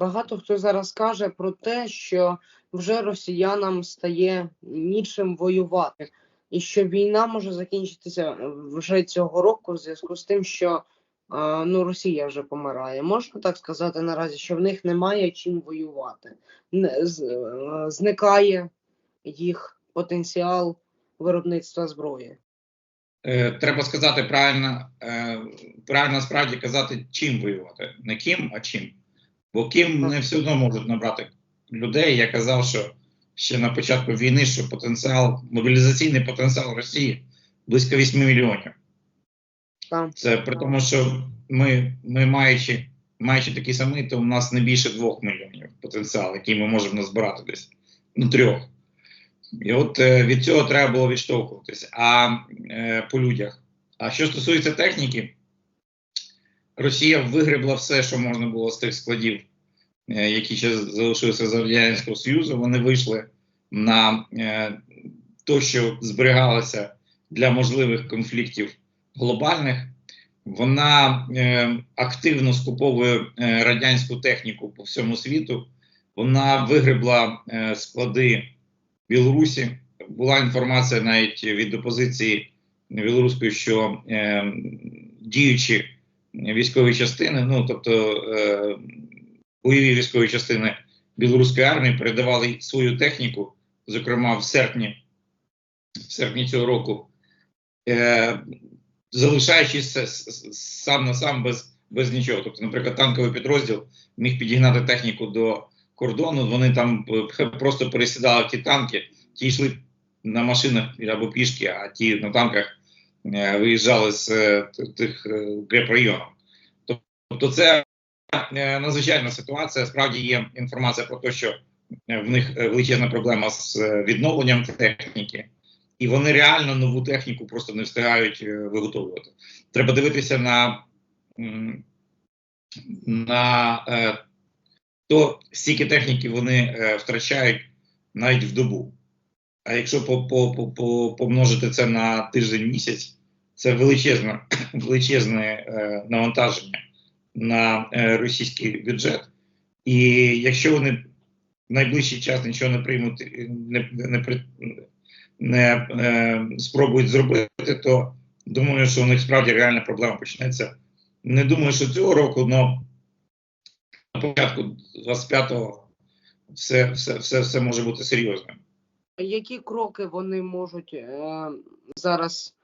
Багато хто зараз каже про те, що вже росіянам стає нічим воювати, і що війна може закінчитися вже цього року в зв'язку з тим, що е, ну Росія вже помирає. Можна так сказати наразі, що в них немає чим воювати, Не- е, зникає їх потенціал виробництва зброї. Е, треба сказати правильно, е, правильно справді казати, чим воювати. Не ким, а чим. Бо ким не все одно можуть набрати людей. Я казав, що ще на початку війни, що потенціал, мобілізаційний потенціал Росії близько 8 мільйонів. Це при тому, що ми, ми маючи, маючи такі самі, то у нас не більше 2 мільйонів потенціал, який ми можемо назбирати десь ну, трьох. І от е, від цього треба було відштовхуватися. А е, по людях. А що стосується техніки, Росія вигребла все, що можна було з тих складів, які ще залишилися з Радянського Союзу. Вони вийшли на е, те, що зберігалося для можливих конфліктів глобальних. Вона е, активно скуповує е, радянську техніку по всьому світу. Вона вигребла е, склади Білорусі. Була інформація навіть від опозиції білоруської, що е, діючі військові частини, ну тобто е, бойові військові частини білоруської армії передавали свою техніку, зокрема в серпні, в серпні цього року, е, залишаючись сам на сам без, без нічого. Тобто, наприклад, танковий підрозділ міг підігнати техніку до кордону, вони там просто пересідали ті танки, ті йшли на машинах або пішки, а ті на танках е, виїжджали з е, тих е, районів. Тобто це надзвичайна ситуація. Справді є інформація про те, що е, в них е, величезна проблема з е, відновленням техніки, і вони реально нову техніку просто не встигають е, виготовлювати. Треба дивитися на, на е, то, стільки техніки вони е, втрачають навіть в добу. А якщо по, по, по, по, помножити це на тиждень місяць, це величезне, величезне е, навантаження на е, російський бюджет. І якщо вони в найближчий час нічого не приймуть, не, не, не е, спробують зробити, то думаю, що у них справді реальна проблема почнеться. Не думаю, що цього року, але на початку 25-го все, все, все, все може бути серйозним. Які кроки вони можуть е, зараз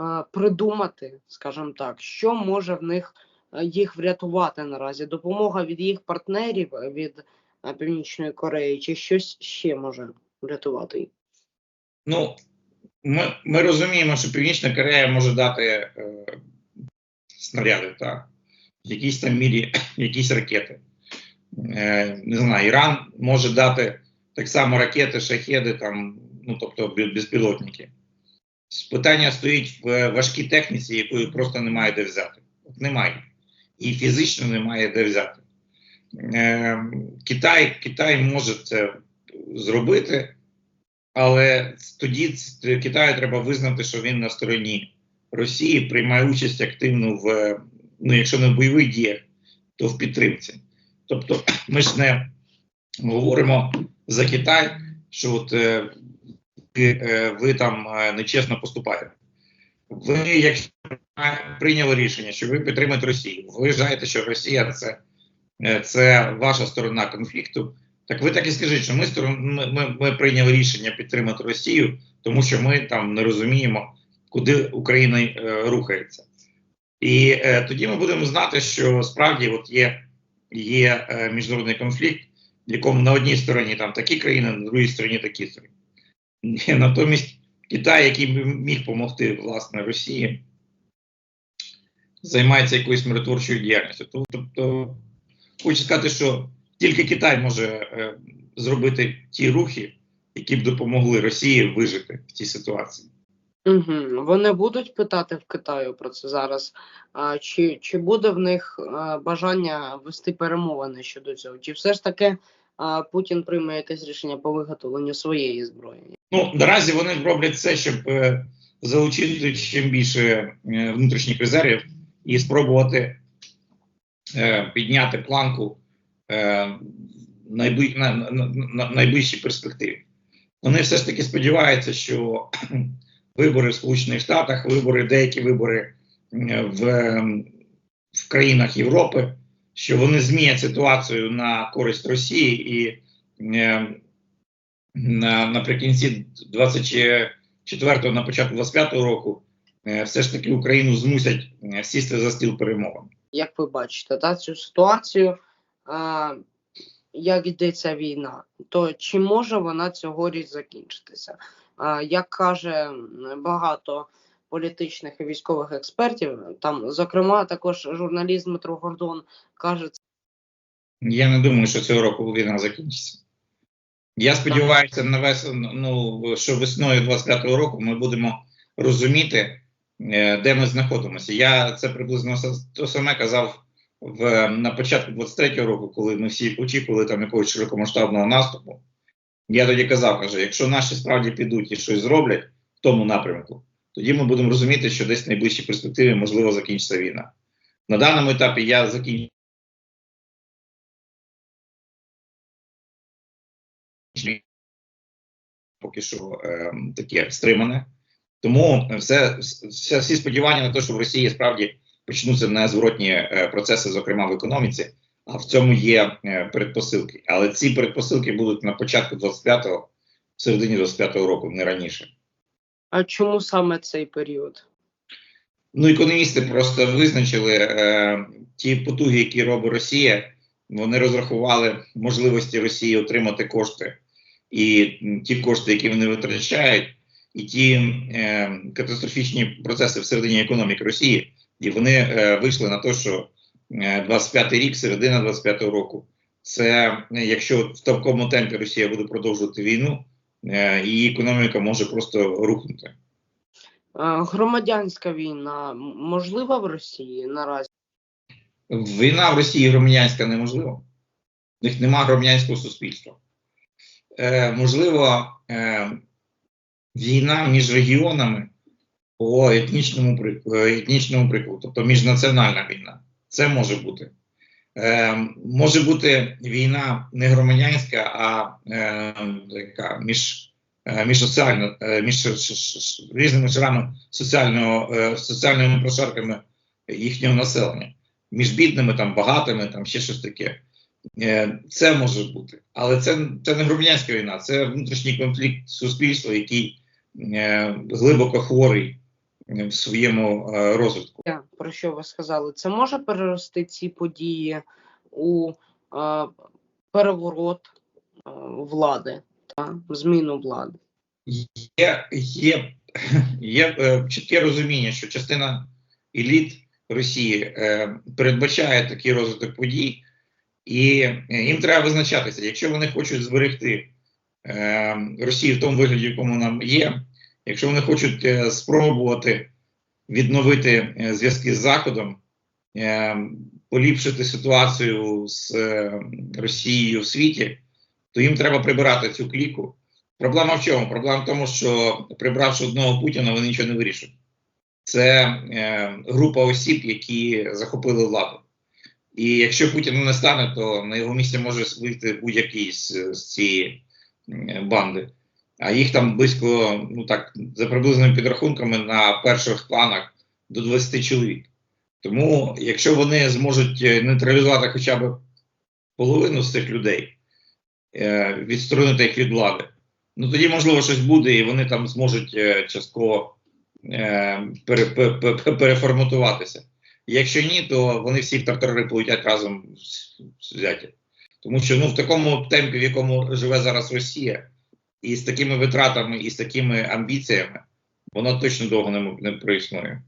е, придумати, скажімо так, що може в них їх врятувати наразі? Допомога від їх партнерів е, від е, Північної Кореї, чи щось ще може врятувати їх? Ну, ми, ми розуміємо, що Північна Корея може дати е, снаряди, так? В якійсь там мірі, якісь ракети. Е, не знаю, Іран може дати так само ракети, шахеди, там, ну, тобто безпілотники. Питання стоїть в важкій техніці, якої просто немає де взяти. Немає. І фізично немає де взяти. Е, Китай, Китай може це зробити. Але тоді Китаю треба визнати, що він на стороні Росії приймає участь активно в ну, якщо не в бойових діях, то в підтримці. Тобто, ми ж не говоримо за Китай, що от е, ви, е, ви там е, нечесно поступаєте. Ви, якщо прийняли рішення, що ви підтримуєте Росію, ви вважаєте, що Росія це, е, це ваша сторона конфлікту. Так ви так і скажіть, що ми, ми, ми прийняли рішення підтримати Росію, тому що ми там не розуміємо, куди Україна е, рухається. І е, тоді ми будемо знати, що справді от є, є е, міжнародний конфлікт, в якому на одній стороні там такі країни, на другій стороні такі сторони. Натомість Китай, який міг допомогти власне Росії, займається якоюсь миротворчою діяльністю. Тоб- Тобто, хочу сказати, що тільки Китай може е, зробити ті рухи, які б допомогли Росії вижити в цій ситуації. Угу. Вони будуть питати в Китаю про це зараз. А, чи, чи буде в них а, бажання вести перемовини щодо цього? Чи все ж таки а, Путін прийме якесь рішення по виготовленню своєї зброї? Ну, наразі вони роблять все, щоб е, залучити чим більше е, внутрішніх резервів і спробувати е, підняти планку е, найби, на, на, на найближчій перспективі. Вони все ж таки сподіваються, що вибори в Сполучених Штатах, вибори, деякі вибори е, в, в країнах Європи, що вони змінять ситуацію на користь Росії і е, на, наприкінці 24-го, на початку 25-го року, все ж таки Україну змусять е, сісти за стіл перемовин. Як ви бачите, та, цю ситуацію, а, як йдеться війна, то чи може вона цьогоріч закінчитися? А, як каже багато політичних і військових експертів, там, зокрема, також журналіст Дмитро Гордон каже, Я не думаю, що цього року війна закінчиться. Я сподіваюся, на вес, ну, що весною 25-го року ми будемо розуміти, е, де ми знаходимося. Я це приблизно то саме казав в, на початку 23-го року, коли ми всі очікували там якогось широкомасштабного наступу. Я тоді казав, каже, якщо наші справді підуть і щось зроблять в тому напрямку, тоді ми будемо розуміти, що десь в найближчій перспективі можливо закінчиться війна. На даному етапі я закінчую. поки що е, таке стримане. Тому все, все, всі сподівання на те, що в Росії справді почнуться незворотні е, процеси, зокрема в економіці, а в цьому є е, передпосилки. Але ці передпосилки будуть на початку 25-го, в середині 25-го року, не раніше. а чому саме цей період? Ну, економісти просто визначили е, ті потуги, які робить Росія. Вони розрахували можливості Росії отримати кошти, і ті кошти, які вони витрачають, і ті е, катастрофічні процеси всередині економіки Росії, і вони е, вийшли на те, що е, 25-й рік, середина 25-го року, це е, якщо в такому темпі Росія буде продовжувати війну, е, її економіка може просто рухнути. Громадянська війна можлива в Росії наразі? Війна в Росії громадянська неможлива. В них нема громадянського суспільства. Е, можливо, е, війна між регіонами по етнічному, прик- е, етнічному прикладу, тобто міжнаціональна війна. Це може бути. Е, може бути війна не громадянська, а е, така між, е, між, соціально, е, між ш- ш- ш- різними шарами соціального, е, соціальними прошарками їхнього населення між бідними, там, багатими, там ще щось таке. Е, Це може бути. Але це, це не громадянська війна, це внутрішній конфлікт суспільства, який глибоко хворий е, в своєму е, розвитку. Я, про що ви сказали? Це може перерости ці події у е, переворот е, влади та зміну влади? Є, є, є е, чітке розуміння, що частина еліт Росії е, передбачає такий розвиток подій, і е, їм треба визначатися, якщо вони хочуть зберегти е, Росію в тому вигляді, в якому вона є, якщо вони хочуть е, спробувати відновити е, зв'язки з Заходом, поліпшити ситуацію з Росією в світі, то їм треба прибирати цю кліку. Проблема в чому? Проблема в тому, що прибравши одного Путіна, вони нічого не вирішують. Це група осіб, які захопили владу. І якщо Путіна не стане, то на його місці може вийти будь-який з, з цієї банди. А їх там близько, ну так, за приблизними підрахунками, на перших планах до 20 чоловік. Тому, якщо вони зможуть е, нейтралізувати хоча б половину з цих людей, е, відсторонити їх від влади, ну тоді можливо щось буде, і вони там зможуть е, частково е, пере, пе- пе- пе- переформатуватися. Якщо ні, то вони всі в тартари полетять разом взяті. Тому що ну, в такому темпі, в якому живе зараз Росія, і з такими витратами, і з такими амбіціями, вона точно довго не, не проіснує.